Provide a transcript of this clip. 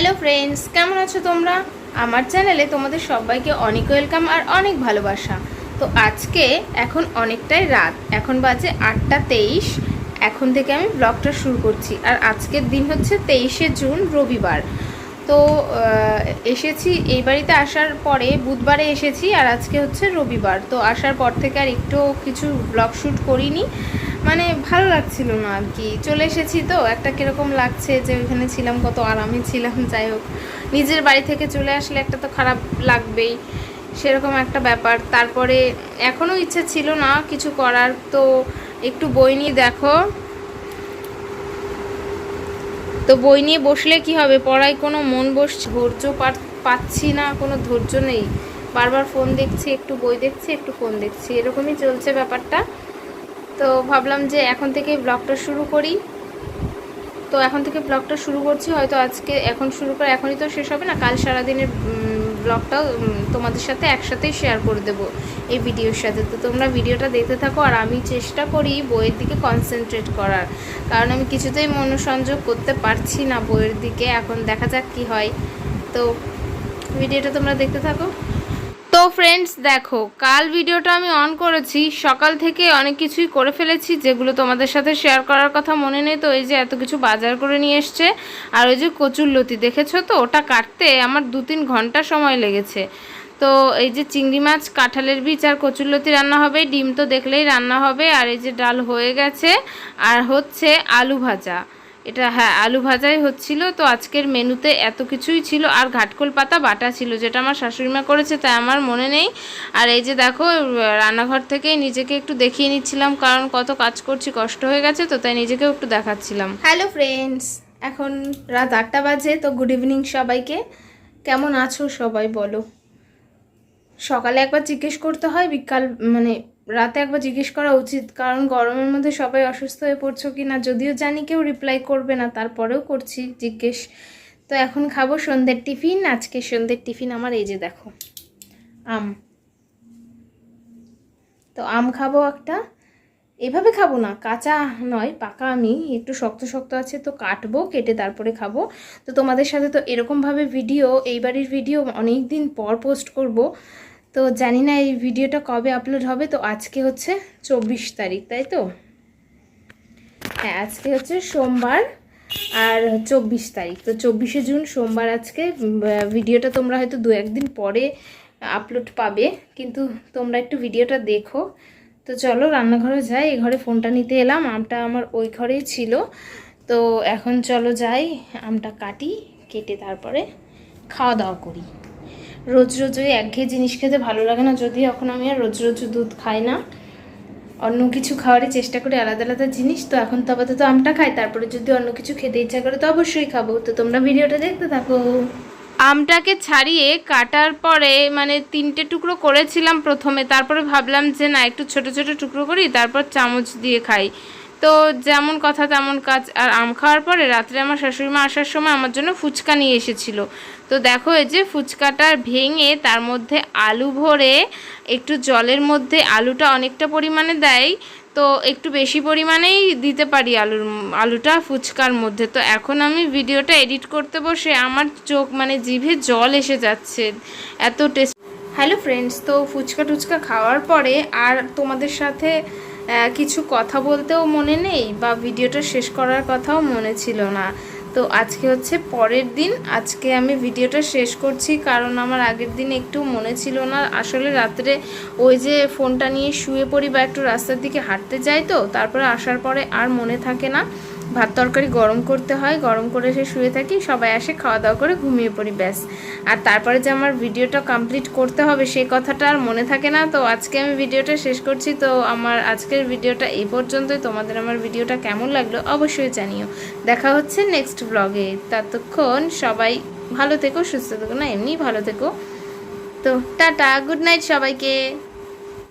Hello friends, কেমন আছো তোমরা? আমার চ্যানেলে তোমাদের সবাইকে অনেক ওয়েলকাম আর অনেক ভালোবাসা। তো আজকে এখন অনেকটাই রাত, এখন বাজে আটটা তেইশ, এখন থেকে আমি ব্লগটা শুরু করছি। আর আজকের দিন হচ্ছে তেইশে জুন, রবিবার। তো এসেছি, এই বাড়িতে আসার পরে বুধবারে এসেছি আর আজকে হচ্ছে রবিবার। তো আসার পর থেকে আর একটু কিছু ব্লগ শ্যুট করিনি। মানে ভালো লাগছিল না আর কি। চলে এসেছি তো, একটা কীরকম লাগছে যে ওইখানে ছিলাম, কত আরামে ছিলাম, যাই হোক। নিজের বাড়ি থেকে চলে আসলে একটা তো খারাপ লাগবেই, সেরকম একটা ব্যাপার। তারপরে এখনও ইচ্ছে ছিল না কিছু করার, তো একটু বই নিয়ে দেখো। তো বই নিয়ে বসলে কি হবে? পড়ায় কোনো মন বসছে ধৈর্য পাচ্ছি না, কোনো ধৈর্য নেই। বারবার ফোন দেখছি, একটু বই দেখছি, একটু ফোন দেখছি, এরকমই চলছে ব্যাপারটা। তো ভাবলাম যে এখন থেকে ব্লগটা শুরু করি। তো এখন থেকে ব্লগটা শুরু করছি, হয়তো আজকে এখন শুরু করে এখনই তো শেষ হবে না, কাল সারাদিনের ব্লগটাও তোমাদের সাথে একসাথেই শেয়ার করে দেবো এই ভিডিওর সাথে। তো তোমরা ভিডিওটা দেখতে থাকো আর আমি চেষ্টা করি বইয়ের দিকে কনসেন্ট্রেট করার। কারণ আমি কিছুতেই মনোসংযোগ করতে পারছি না বইয়ের দিকে। এখন দেখা যাক কি হয়। তো ভিডিওটা তোমরা দেখতে থাকো। তো ফ্রেন্ডস দেখো, কাল ভিডিওটা আমি অন করেছি। সকাল থেকে অনেক কিছুই করে ফেলেছি, যেগুলো তোমাদের সাথে শেয়ার করার কথা মনে নেই। তো এই যে এত কিছু বাজার করে নিয়ে এসছে, আর ওই যে কচুর লতি, দেখেছ তো? ওটা কাটতে আমার দু তিন ঘণ্টা সময় লেগেছে। তো এই যে চিংড়ি মাছ, কাঁঠালের বীজ আর কচুরলতি রান্না হবে। ডিম তো দেখলেই রান্না হবে। আর এই যে ডাল হয়ে গেছে, আর হচ্ছে আলু ভাজা। এটা হ্যাঁ আলু ভাজাই হচ্ছিল, তো আজকের মেনুতে এত কিছুই ছিল। আর ঘাটকোল পাতা বাটা ছিল, যেটা আমার শাশুড়িমা করেছে, তাই আমার মনে নেই। আর এই যে দেখো রান্নাঘর থেকেই নিজেকে একটু দেখিয়ে নিচ্ছিলাম, কারণ কত কাজ করছি, কষ্ট হয়ে গেছে তো, তাই নিজেকেও একটু দেখাচ্ছিলাম। হ্যালো ফ্রেন্ডস এখন রাত আটটা বাজে, তো গুড ইভিনিং সবাইকে। কেমন আছো সবাই বলো? সকালে একবার জিজ্ঞেস করতে হয়, বিকাল মানে রাতে একবার জিজ্ঞেস করা উচিত, কারণ গরমের মধ্যে সবাই অসুস্থ হয়ে পড়ছো কি না যদিও জানি কেউ রিপ্লাই করবে না, তারপরেও করছি, জিজ্ঞেস। তো এখন খাব সন্ধ্যের টিফিন, আজকে সন্ধ্যের টিফিন আমার এই যে দেখো, আম। তো আম খাব একটা। এভাবে খাব না, কাঁচা নয়, পাকা আমি, একটু শক্ত শক্ত আছে, তো কাটবো, কেটে তারপরে খাব। তো তোমাদের সাথে তো এরকমভাবে ভিডিও এই বাড়ির ভিডিও অনেক দিন পর পোস্ট করব। তো জানি না এই ভিডিওটা কবে আপলোড হবে, তো আজকে হচ্ছে চব্বিশ তারিখ, তাই তো? হ্যাঁ আজকে হচ্ছে সোমবার আর চব্বিশ তারিখ, তো চব্বিশে জুন সোমবার আজকে ভিডিওটা তোমরা হয়তো দু একদিন পরে আপলোড পাবে, কিন্তু তোমরা একটু ভিডিওটা দেখো। তো চলো রান্নাঘরে যাই, এই ঘরে ফোনটা নিতে এলাম, আমটা আমার ওই ঘরেই ছিল। তো এখন চলো যাই, আমটা কাটি, কেটে তারপরে খাওয়া দাওয়া করি। রোজ রোজ ওই একঘেয়ে জিনিস খেতে ভালো লাগে না। যদি এখন আমি আর রোজ রোজ দুধ খাই না, অন্য কিছু খাওয়ারই চেষ্টা করি আলাদা আলাদা জিনিস, তো এখন তো আপাতত আমটা খাই। তারপরে যদি অন্য কিছু খেতে ইচ্ছা করে, তো অবশ্যই খাব। তো তোমরা ভিডিওটা দেখতে থাকো। আমটাকে ছাড়িয়ে কাটার পরে মানে তিনটে টুকরো করেছিলাম প্রথমে। তারপরে ভাবলাম যে না, একটু ছোট ছোট টুকরো করি, তারপর চামচ দিয়ে খাই। তো যেমন কথা তেমন কাজ। আর আম খাওয়ার পরে রাত্রে আমার শাশুড়ি মা আসার সময় আমার জন্য ফুচকা নিয়ে এসেছিল। তো দেখো এই যে ফুচকাটা ভেঙে তার মধ্যে আলু ভরে একটু জলের মধ্যে আলুটা অনেকটা পরিমাণে দেয়। তো একটু বেশি পরিমাণেই দিতে পারি আলুর আলুটা ফুচকার মধ্যে। তো এখন আমি ভিডিওটা এডিট করতে বসে আমার চোখ মানে জিভে জল এসে যাচ্ছে। এত টেস্ট হ্যালো ফ্রেন্ডস তো ফুচকা টুচকা খাওয়ার পরে আর তোমাদের সাথে কিছু কথা বলতেও মনে নেই বা ভিডিওটা শেষ করার কথাও মনে ছিল না। তো আজকে হচ্ছে পরের দিন। আজকে আমি ভিডিওটা শেষ করছি কারণ আমার আগের দিন একটু মনে ছিল না। আসলে রাত্রে ওই যে ফোনটা নিয়ে শুয়ে পড়ি বা একটু রাস্তার দিকে হাঁটতে যাই তো, তারপরে আসার পরে আর মনে থাকে না। ভাত তরকারি গরম করতে হয়, গরম করে এসে শুয়ে থাকি, সবাই আসে খাওয়া দাওয়া করে ঘুমিয়ে পড়ি, ব্যাস। আর তারপরে যে আমার ভিডিওটা কমপ্লিট করতে হবে সেই কথাটা আর মনে থাকে না। তো আজকে আমি ভিডিওটা শেষ করছি। তো আমার আজকের ভিডিওটা এই পর্যন্তই। তোমাদের আমার ভিডিওটা কেমন লাগল অবশ্যই জানিও। দেখা হচ্ছে নেক্সট ব্লগে ততক্ষণ সবাই ভালো থেকো, সুস্থ থেকো। না এমনি ভালো থেকো। তো টাটা গুড নাইট সবাইকে।